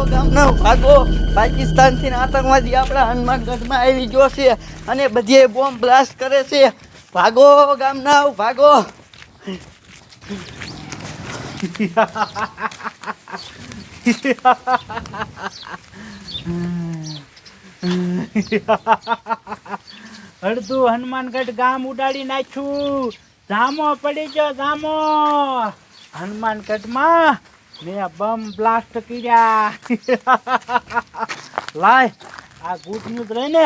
ભાગો ગામના ભાગો પાકિસ્તાનથી આતંકવાદી આપણા હનુમાનગઢમાં આવી ગયો છે અને બધીએ બોમ્બ બ્લાસ્ટ કરે છે. ભાગો ગામના, ભાગો. અડધું હનુમાનગઢ ગામ ઉડાડી નાખ્યું. જામો પડી ગયો, જામો. હનુમાનગઢમાં મેં બમ બ્લાસ્ટ કર્યા લાય, આ ગુડ ન્યૂઝ રહીને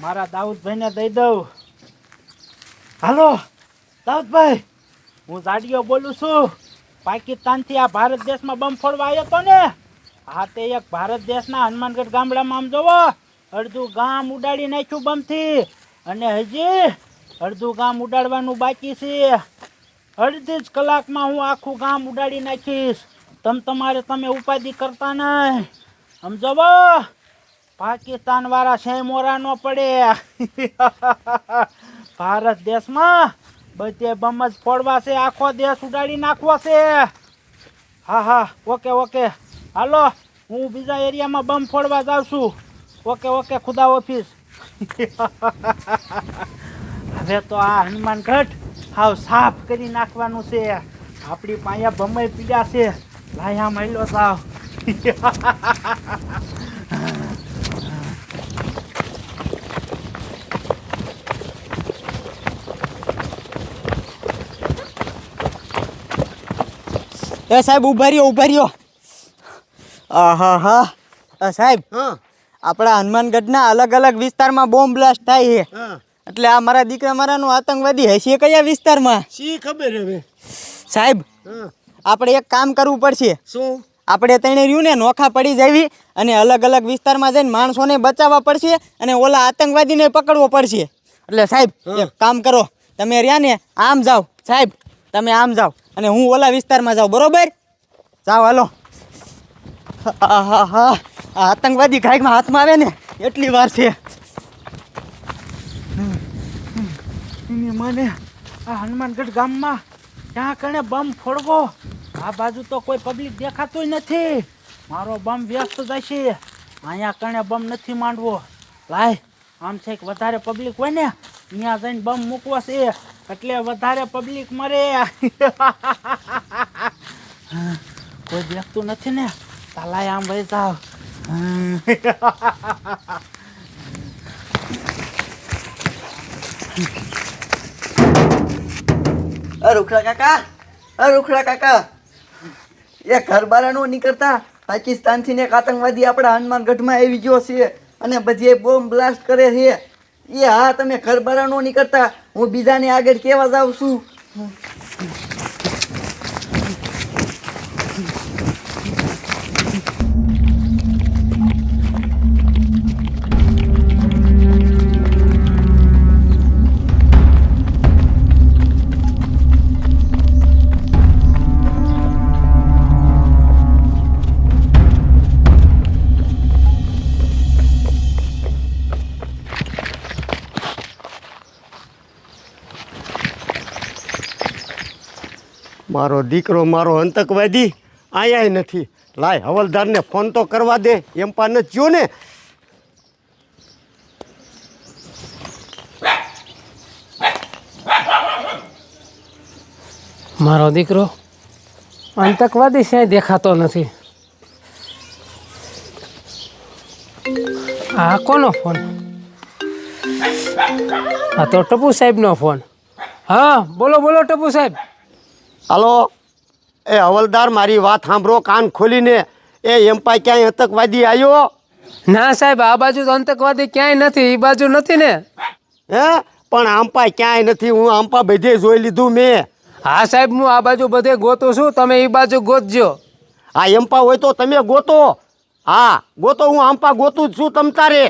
મારા દાઉદભાઈને દઈ દઉં. હાલો, દાઉદભાઈ, હું જાડીઓ બોલું છું. પાકિસ્તાનથી આ ભારત દેશમાં બમ ફોડવા આવ્યો હતો ને? હા, તે એક ભારત દેશના હનુમાનગઢ ગામડામાં, આમ જોવો, અડધું ગામ ઉડાડી નાખ્યું બમથી. અને હજી અડધું ગામ ઉડાડવાનું બાકી છે. અડધી જ કલાકમાં હું આખું ગામ ઉડાડી નાખીશ. તમ તમારે તમે ઉપાધિ કરતા નહીં સમજો પાકિસ્તાન વાળા છે, મોરા ન પડે. ભારત દેશમાં બધે બમ જ ફોડવા છે, આખો દેશ ઉડાડી નાખવો છે. હા હા, ઓકે ઓકે. હાલો, હું બીજા એરિયામાં બમ ફોડવા જાઉં છું. ઓકે ઓકે, ખુદા ઓફિસ. હવે તો આ હનુમાનગઢ હાવ સાફ કરી નાખવાનું છે. આપણી પાયા બમય પીડા છે. લાયા મહિલો સાવ એ સાહેબ ઊભા રહ્યો ઊભા રહ્યો. આહા હા. અ સાહેબ હા. આપણા હનુમાનગઢના અલગ અલગ વિસ્તારમાં બોમ્બ બ્લાસ્ટ થાય છે. હા. એટલે આ મારા દીકરા મારાનો આતંકવાદી હશે કયા વિસ્તારમાં? શી ખબર હવે? સાહેબ હા. આપણે એક કામ કરવું પડશે. શું? આપણે તેણે રહ્યું ને નોખા પડી જાવી અને અલગ અલગ વિસ્તારમાં જઈને માણસોને બચાવવા પડશે અને ઓલા આતંકવાદીને પકડવો પડશે. એટલે સાહેબ એક કામ કરો. તમે રહ્યા ને આમ જાઓ. સાહેબ તમે આમ જાઓ. અને હું ઓલા વિસ્તારમાં જાઉં. બરોબર? જાઓ હાલો. હા હા હા આતંકવાદી ઘાયકમાં હાથમાં આવે ને એટલી વાર છે. મને આ હનુમાનગઢ ગામમાં ત્યાં કણે બમ ફોડવો? આ બાજુ તો કોઈ પબ્લિક દેખાતું નથી. મારો બમ વ્યસ્ત જશે. અહીંયા કણે બમ નથી માંડવો. લાય, આમ છે કે વધારે પબ્લિક હોય ને અહીંયા જઈને બમ મૂકવો છે. એટલે વધારે પબ્લિક મરે. કોઈ દેખતું નથી ને? તાલાય આમ વહી જાવ. અ કાકા અ રૂખડા કાકા. એ ઘર બારા નો નીકળતા પાકિસ્તાનથી એક આતંકવાદી આપણા હનુમાનગઢમાં આવી ગયો છે અને બધી બોમ્બ બ્લાસ્ટ કરે છે. એ હા, તમે ઘર બારા નો નીકળતા હું બીજાને આગળ કેવા જાઉં છું? મારો દીકરો મારો આતંકવાદી આયા નથી. લાય, હવલદારને ફોન તો કરવા દે. એમ પા નથી જો ને. મારો દીકરો આતંકવાદી ક્યાંય દેખાતો નથી. આ કોનો ફોન? આ તો ટપુ સાહેબનો ફોન. હા, બોલો બોલો ટપુ સાહેબ. હાલો? એ હવલદાર મારી વાત સાંભળો કાન ખોલીને. એ એમ ક્યાંય આતંકવાદી આવ્યો ના સાહેબ આ બાજુ તો આતંકવાદી ક્યાંય નથી એ બાજુ નથી ને. હે? પણ આંપા ક્યાંય નથી હું આંપા બધે જોઈ લીધું મેં. હા સાહેબ હું આ બાજુ બધે ગોતું છું તમે એ બાજુ ગોતજો. આ એમ્પા હોય તો તમે ગોતો. હા ગોતો હું આંપા ગોતું જ છું તમ તારે.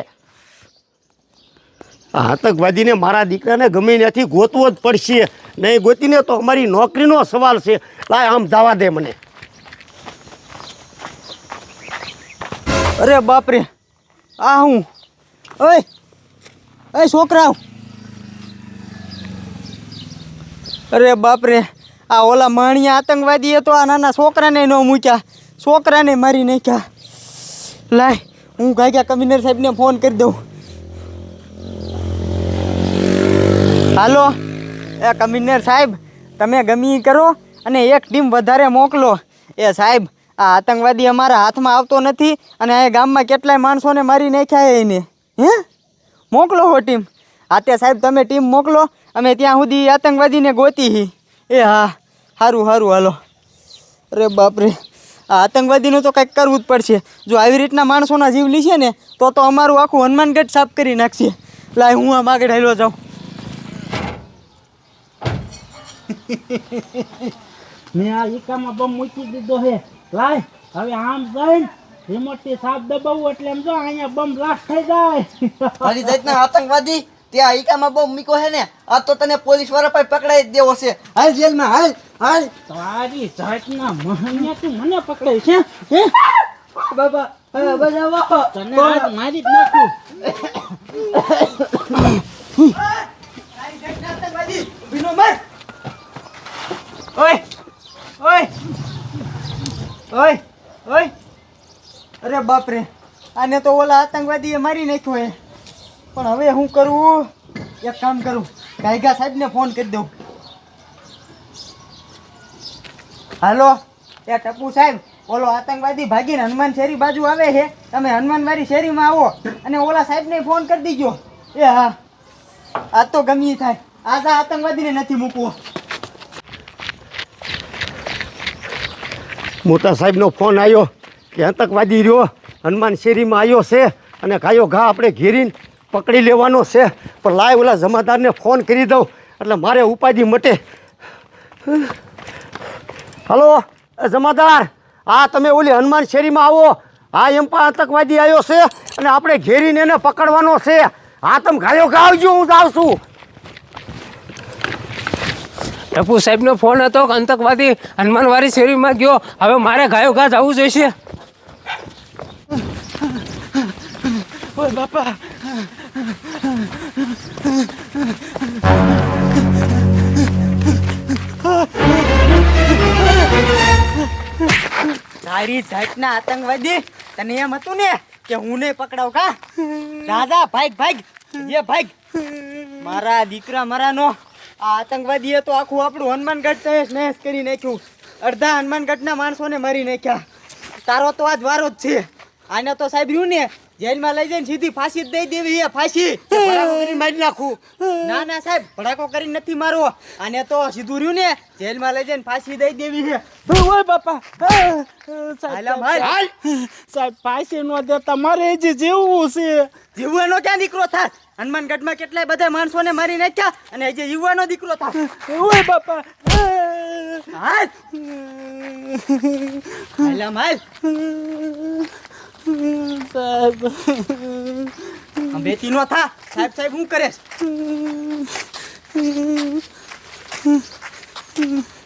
આતંકવાદીને મારા દીકરાને ગમે ત્યાંથી ગોતવો જ પડશે. નહીં ગોતીને તો અમારી નોકરીનો સવાલ છે. લાય આમ જવા દે મને. અરે બાપરે, આ હું? ઓય એ છોકરાઓ. અરે બાપરે, આ ઓલા માણિયા આતંકવાદીએ તો આ નાના છોકરાને ન મૂક્યા. છોકરાને મારી નાખ્યા. લાય, હું ગાગ્યા કમિશનર સાહેબને ફોન કરી દઉં. હાલો. એ કમિશનર સાહેબ, તમે ગમી કરો અને એક ટીમ વધારે મોકલો. એ સાહેબ, આ આતંકવાદી અમારા હાથમાં આવતો નથી અને આ ગામમાં કેટલાય માણસોને મારી નાખ્યા એને. હે? મોકલો હો ટીમ. હા તે સાહેબ, તમે ટીમ મોકલો, અમે ત્યાં સુધી આતંકવાદીને ગોતી એ હા સારું સારું હાલો. અરે બાપરે, આ આતંકવાદીનું તો કંઈક કરવું જ પડશે. જો આવી રીતના માણસોના જીવ લીશે ને, તો તો અમારું આખું હનુમાનગઢ સાફ કરી નાખશે. લાય હું આમ આગળ હેલો જાઉં. મેં આ ઈકામાં બમ મૂકી દીધો હે. લાય હવે આમ જઈને રિમોટથી સાપ દબાવું એટલે એમ જો અહીંયા બમ બ્લાસ્ટ થઈ જાય. મારી જાતના આતંકવાદી ત્યાં ઈકામાં બમ મૂકો છે ને આ તો તને પોલીસવાળા પાસે પકડાઈ જ દેવો છે. હાલ જેલમાં હાલ હાલ. તારી જાતના મહન્યા તું મને પકડાય છે હે? બાબા હવે બજાવો. તને મારી જ નાખું બીનો માર ઓય ઓય ઓય ઓય અરે બાપરે, આને તો ઓલા આતંકવાદીએ મારી નાખ્યો હે. પણ હવે હું કરું? એક કામ કરું. ગાયગા સાહેબને ફોન કરી દઉં. હાલો, એ ટપુ સાહેબ, ઓલો આતંકવાદી ભાગીને હનુમાન શેરી બાજુ આવે છે. તમે હનુમાનવાડી શેરીમાં આવો અને ઓલા સાહેબને ફોન કરી દીજો. એ હા, આ તો ગમી થાય. આ આ આતંકવાદીને નથી મૂકવો. મોટા સાહેબનો ફોન આવ્યો. કે આતંકવાદી રહ્યો. હનુમાન શેરીમાં આવ્યો છે અને ગાયો ઘા આપણે ઘેરીને પકડી લેવાનો છે. પણ લાય ઓલા જમાદારને ફોન કરી દઉં. એટલે મારે ઉપાધિ મટે. હલો જમાદાર, હા, તમે ઓલી હનુમાન શેરીમાં આવો. હા, એમ પણ આતંકવાદી આવ્યો છે અને આપણે ઘેરીને એને પકડવાનો છે. હા, તમે ગાયો ઘા આવજો, હું જાઉં છું. ટપુ સાહેબનો ફોન હતો કે આતંકવાદી હનુમાનવાડી શેરીમાં ગયો. હવે મારે ગાયો ઘા જવું જોઈશે. ઓય, બાપા. તારી જાતના આતંકવાદી તને એમ હતું ને કે હું ને પકડાવ કા? રાજા ભાગ ભાગ જે ભાગ મારા દીકરા મારાનો આ આતંકવાદીએ તો આખું આપણું હનુમાનગઢ તહેશ નહેશ કરી નાખ્યું. અડધા હનુમાનગઢના માણસોને મારી નાખ્યા. તારો તો આજ વારો જ છે. આને તો સાહેબ રહ્યું ને? જેલમાં લઈ જઈને સીધી ફાંસી જ દઈ દેવી એ ફાંસી ભડાકો કરીને મારી નાખું ના ના સાહેબ ભડાકો કરીને નથી મારવો અને તો સીધું રહ્યું ને જેલમાં લઈ જઈને ફાંસી દઈ દેવી છે ઓય બાપા સાહેબ ફાંસી નો દેતા મારે જ જીવવું છે જીવવાનો ક્યાં દીકરો થાય હનુમાનગઢમાં કેટલાય બધા માણસોને મારી નાખ્યા અને હજી જીવવાનો દીકરો થાય ઓય બાપા હાલ હાલા માલ સાહેબ. બેટી નો થા. સાહેબ સાહેબ હું કરે